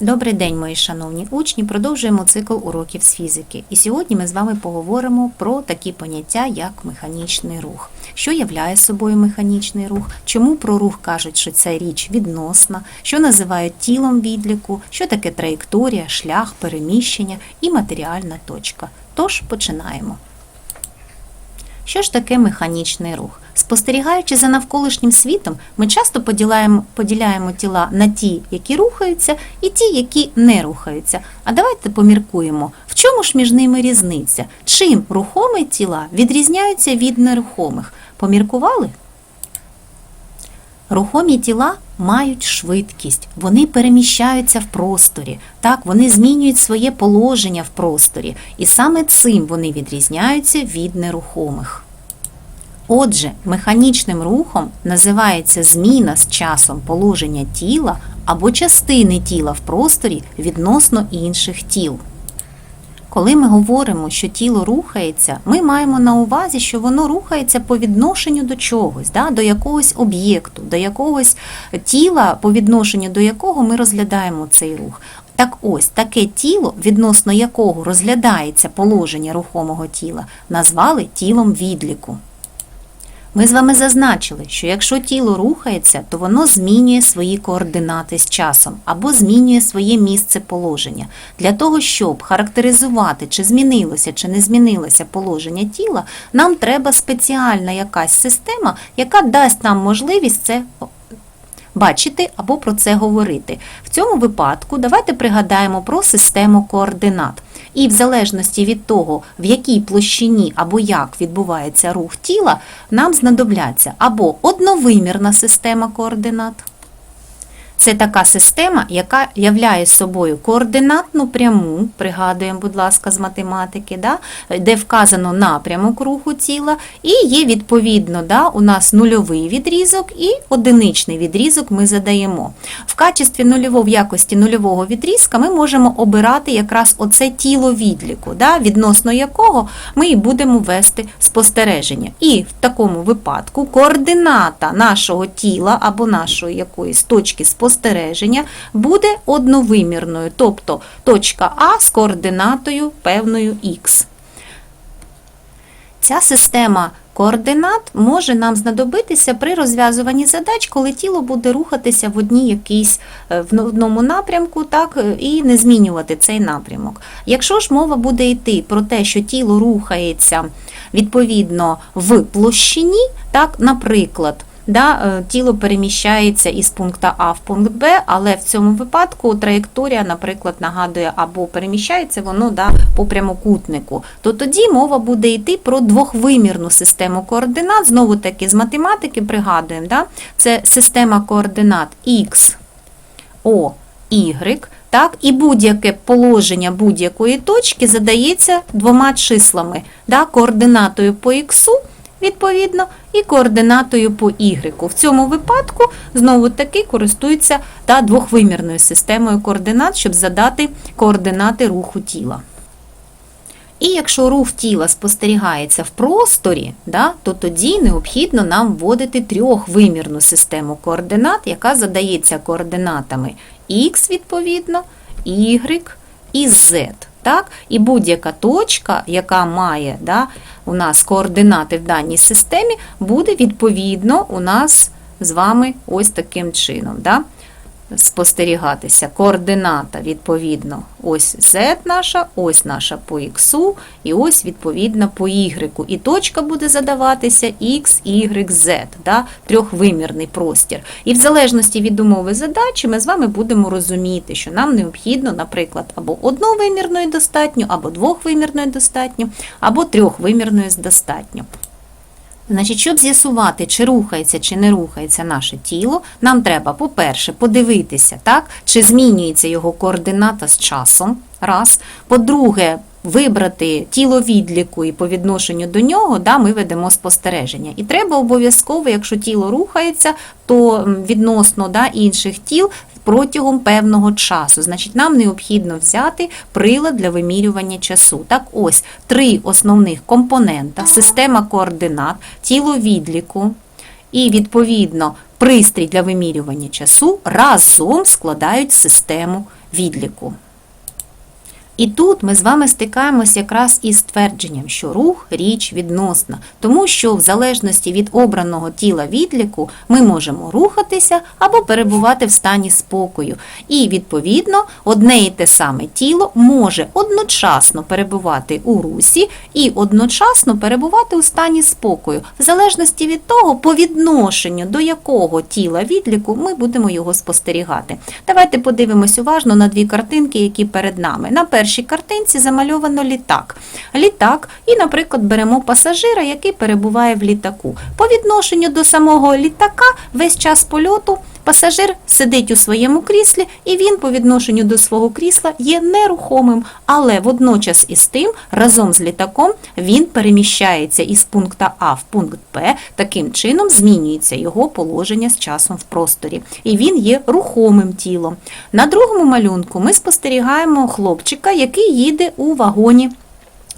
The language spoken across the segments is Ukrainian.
Добрий день, мої шановні учні. Продовжуємо цикл уроків з фізики. І сьогодні ми з вами поговоримо про такі поняття, як механічний рух. Що являє собою механічний рух? Чому про рух кажуть, що це річ відносна, що називають тілом відліку, що таке траєкторія, шлях, переміщення і матеріальна точка. Тож починаємо. Що ж таке механічний рух? Спостерігаючи за навколишнім світом, ми часто поділяємо, поділяємо тіла на ті, які рухаються, і ті, які не рухаються. А давайте поміркуємо, в чому ж між ними різниця? Чим рухомі тіла відрізняються від нерухомих? Поміркували? Рухомі тіла мають швидкість, вони переміщаються в просторі, так, вони змінюють своє положення в просторі, і саме цим вони відрізняються від нерухомих. Отже, механічним рухом називається зміна з часом положення тіла або частини тіла в просторі відносно інших тіл. Коли ми говоримо, що тіло рухається, ми маємо на увазі, що воно рухається по відношенню до чогось, да, до якогось об'єкту, до якогось тіла, по відношенню до якого ми розглядаємо цей рух. Так ось таке тіло, відносно якого розглядається положення рухомого тіла, назвали тілом відліку. Ми з вами зазначили, що якщо тіло рухається, то воно змінює свої координати з часом або змінює своє місце положення. Для того, щоб характеризувати, чи змінилося, чи не змінилося положення тіла, нам треба спеціальна якась система, яка дасть нам можливість це бачити або про це говорити. В цьому випадку давайте пригадаємо про систему координат. І в залежності від того, в якій площині або як відбувається рух тіла, нам знадобляться або одновимірна система координат. Це така система, яка являє собою координатну пряму, пригадуємо, будь ласка, з математики, да, де вказано напрямок руху тіла, і є відповідно да, у нас нульовий відрізок і одиничний відрізок ми задаємо. В качестві нульового в якості нульового відрізка ми можемо обирати якраз оце тіло відліку, да, відносно якого ми і будемо вести спостереження. І в такому випадку координата нашого тіла або нашої якоїсь точки спостереження буде одновимірною, тобто точка А з координатою певною х. Ця система координат може нам знадобитися при розв'язуванні задач, коли тіло буде рухатися в одній якійсь е, в одному напрямку, так е, і не змінювати цей напрямок. Якщо ж мова буде йти про те, що тіло рухається відповідно в площині, так, наприклад. Да, е, тіло переміщається із пункту А в пункт Б, але в цьому випадку траєкторія, наприклад, нагадує або переміщається воно да, по прямокутнику, то тоді мова буде йти про двохвимірну систему координат. Знову таки з математики пригадуємо, да, це система координат X, O, Y. Так, і будь-яке положення будь-якої точки задається двома числами, да, координатою по х відповідно, і координатою по y. В цьому випадку, знову таки, користуються та двохвимірною системою координат, щоб задати координати руху тіла. І якщо рух тіла спостерігається в просторі, да, то тоді необхідно нам вводити трьохвимірну систему координат, яка задається координатами x, відповідно, y і z. Так? І будь-яка точка, яка має да, у нас координати в даній системі, буде відповідно у нас з вами ось таким чином. Да? Спостерігатися. Координата, відповідно, ось Z наша, ось наша по X, і ось, відповідно, по Y. І точка буде задаватися X, Y, Z, да? трьохвимірний простір. І в залежності від умови задачі ми з вами будемо розуміти, що нам необхідно, наприклад, або одновимірної достатньо, або двохвимірної достатньо, або трьохвимірної достатньо. Значить, щоб з'ясувати, чи рухається, чи не рухається наше тіло, нам треба, по-перше, подивитися, так, чи змінюється його координата з часом. Раз. По-друге, вибрати тіло відліку і по відношенню до нього, да, ми ведемо спостереження. І треба обов'язково, якщо тіло рухається, то відносно да, інших тіл протягом певного часу. Значить, нам необхідно взяти прилад для вимірювання часу. Так ось три основних компонента: система координат, тіло відліку і, відповідно, пристрій для вимірювання часу разом складають систему відліку. І тут ми з вами стикаємось якраз із твердженням, що рух річ відносна, тому що в залежності від обраного тіла відліку ми можемо рухатися або перебувати в стані спокою. І, відповідно, одне і те саме тіло може одночасно перебувати у русі і одночасно перебувати у стані спокою, в залежності від того, по відношенню до якого тіла відліку ми будемо його спостерігати. Давайте подивимось уважно на дві картинки, які перед нами. На першій картинці замальовано літак. Літак, і, наприклад, беремо пасажира, який перебуває в літаку. По відношенню до самого літака весь час польоту пасажир сидить у своєму кріслі, і він по відношенню до свого крісла є нерухомим, але водночас із тим, разом з літаком, він переміщається із пункту А в пункт Б, таким чином змінюється його положення з часом в просторі. І він є рухомим тілом. На другому малюнку ми спостерігаємо хлопчика, який їде у вагоні.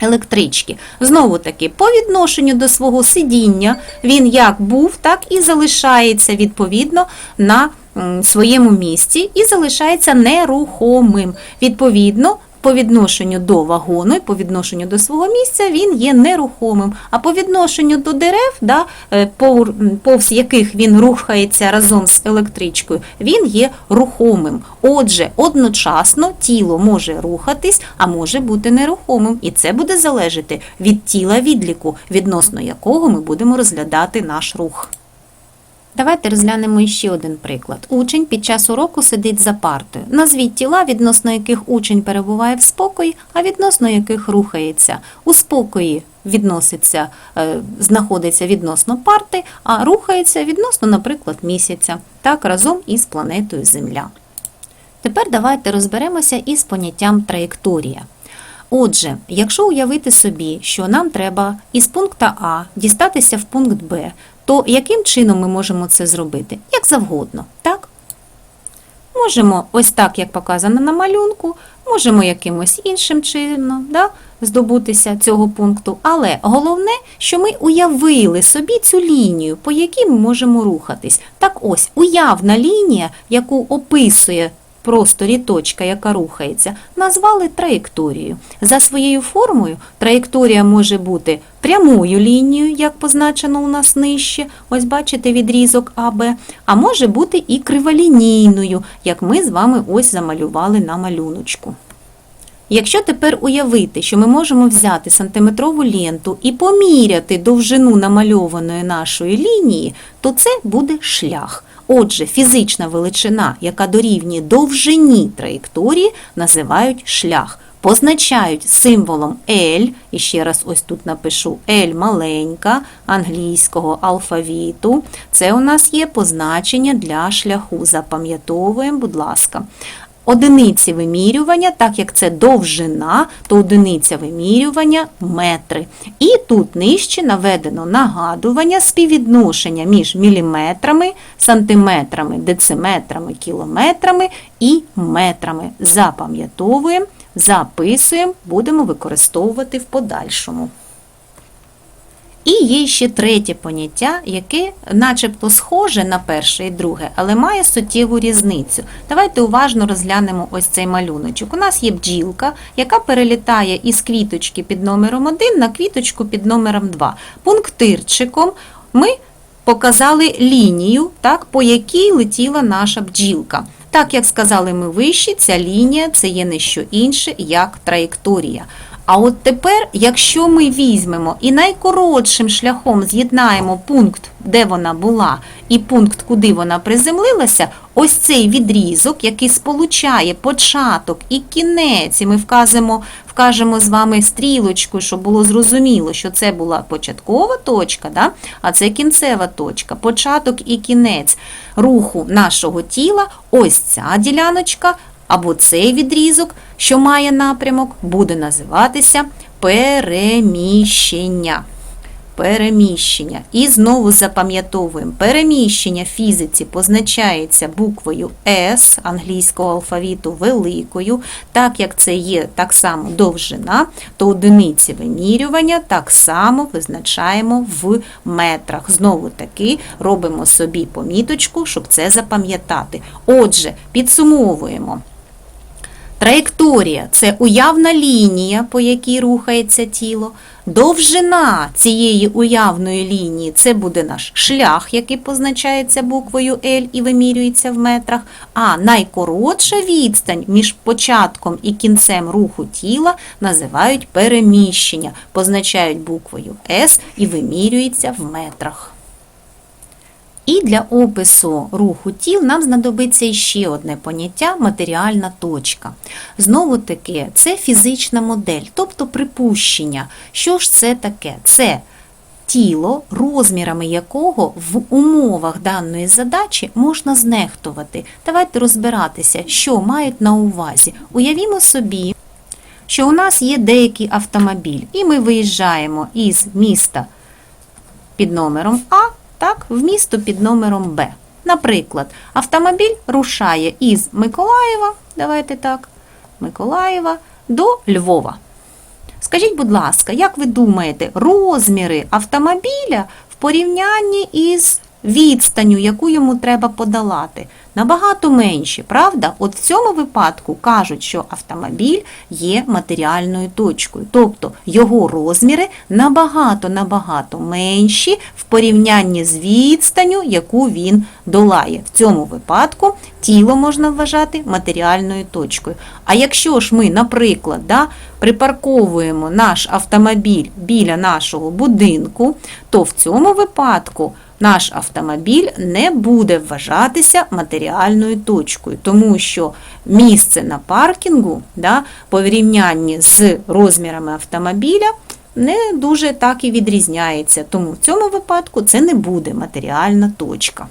Електрички. Знову таки, по відношенню до свого сидіння він як був, так і залишається відповідно на своєму місці і залишається нерухомим. Відповідно, по відношенню до вагону і по відношенню до свого місця він є нерухомим. А по відношенню до дерев, да, е, повз яких він рухається разом з електричкою, він є рухомим. Отже, одночасно тіло може рухатись, а може бути нерухомим. І це буде залежати від тіла відліку, відносно якого ми будемо розглядати наш рух. Давайте розглянемо ще один приклад. Учень під час уроку сидить за партою. Назвіть тіла, відносно яких учень перебуває в спокої, а відносно яких рухається. У спокої відноситься, е, знаходиться відносно парти, а рухається відносно, наприклад, місяця, так разом із планетою Земля. Тепер давайте розберемося із поняттям траєкторія. Отже, якщо уявити собі, що нам треба із пункта А дістатися в пункт Б, то яким чином ми можемо це зробити? Як завгодно, так? Можемо ось так, як показано на малюнку, можемо якимось іншим чином да, здобутися цього пункту. Але головне, що ми уявили собі цю лінію, по якій ми можемо рухатись. Так ось, уявна лінія, яку описує просторі точка, яка рухається, назвали траєкторією. За своєю формою траєкторія може бути прямою лінією, як позначено у нас нижче, ось бачите відрізок АБ, а може бути і криволінійною, як ми з вами ось замалювали на малюночку. Якщо тепер уявити, що ми можемо взяти сантиметрову ленту і поміряти довжину намальованої нашої лінії, то це буде шлях. Отже, фізична величина, яка дорівнює довжині траєкторії, називають шлях. Позначають символом L, і ще раз ось тут напишу L маленька англійського алфавіту. Це у нас є позначення для шляху. Запам'ятовуємо, будь ласка. Одиниці вимірювання, так як це довжина, то одиниця вимірювання метри. І тут нижче наведено нагадування співвідношення між міліметрами, сантиметрами, дециметрами, кілометрами і метрами. Запам'ятовуємо, записуємо, будемо використовувати в подальшому. І є ще третє поняття, яке начебто схоже на перше і друге, але має суттєву різницю. Давайте уважно розглянемо ось цей малюночок. У нас є бджілка, яка перелітає із квіточки під номером 1 на квіточку під номером 2. Пунктирчиком ми показали лінію, так, по якій летіла наша бджілка. Так як сказали ми вище, ця лінія це є не що інше, як траєкторія. А от тепер, якщо ми візьмемо і найкоротшим шляхом з'єднаємо пункт, де вона була, і пункт, куди вона приземлилася, ось цей відрізок, який сполучає початок і кінець, і ми вказимо, вкажемо з вами стрілочкою, щоб було зрозуміло, що це була початкова точка, да? а це кінцева точка, початок і кінець руху нашого тіла, ось ця діляночка або цей відрізок, що має напрямок, буде називатися переміщення. Переміщення. І знову запам'ятовуємо, переміщення в фізиці позначається буквою S англійського алфавіту великою, так як це є так само довжина, то одиниці вимірювання так само визначаємо в метрах. Знову таки робимо собі поміточку, щоб це запам'ятати. Отже, підсумовуємо. Траєкторія це уявна лінія, по якій рухається тіло. Довжина цієї уявної лінії це буде наш шлях, який позначається буквою L і вимірюється в метрах. А найкоротша відстань між початком і кінцем руху тіла називають переміщення, позначають буквою S і вимірюється в метрах. І для опису руху тіл нам знадобиться ще одне поняття матеріальна точка. Знову таки, це фізична модель, тобто припущення. Що ж це таке? Це тіло, розмірами якого в умовах даної задачі можна знехтувати. Давайте розбиратися, що мають на увазі. Уявімо собі, що у нас є деякий автомобіль, і ми виїжджаємо із міста під номером А, так, в місто під номером Б. Наприклад, автомобіль рушає із Миколаєва, давайте так, Миколаєва до Львова. Скажіть, будь ласка, як ви думаєте, розміри автомобіля в порівнянні із відстанню, яку йому треба подолати, набагато менші, правда? От в цьому випадку кажуть, що автомобіль є матеріальною точкою, тобто його розміри набагато-набагато менші в порівнянні з відстанню, яку він долає. В цьому випадку тіло можна вважати матеріальною точкою. А якщо ж ми, наприклад, да, припарковуємо наш автомобіль біля нашого будинку, то в цьому випадку наш автомобіль не буде вважатися матеріальною точкою, тому що місце на паркінгу да, по порівнянні з розмірами автомобіля не дуже так і відрізняється. Тому в цьому випадку це не буде матеріальна точка.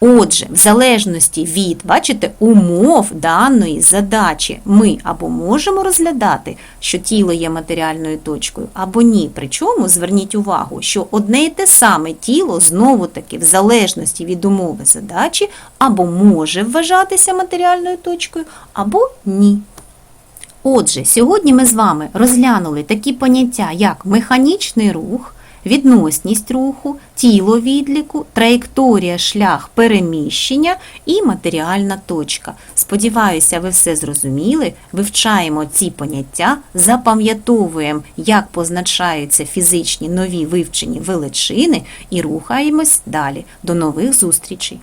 Отже, в залежності від, бачите, умов даної задачі ми або можемо розглядати, що тіло є матеріальною точкою, або ні. Причому зверніть увагу, що одне і те саме тіло знову-таки в залежності від умови задачі або може вважатися матеріальною точкою, або ні. Отже, сьогодні ми з вами розглянули такі поняття, як механічний рух, відносність руху, тіло відліку, траєкторія, шлях переміщення і матеріальна точка. Сподіваюся, ви все зрозуміли. Вивчаємо ці поняття, запам'ятовуємо, як позначаються фізичні нові вивчені величини і рухаємось далі. До нових зустрічей!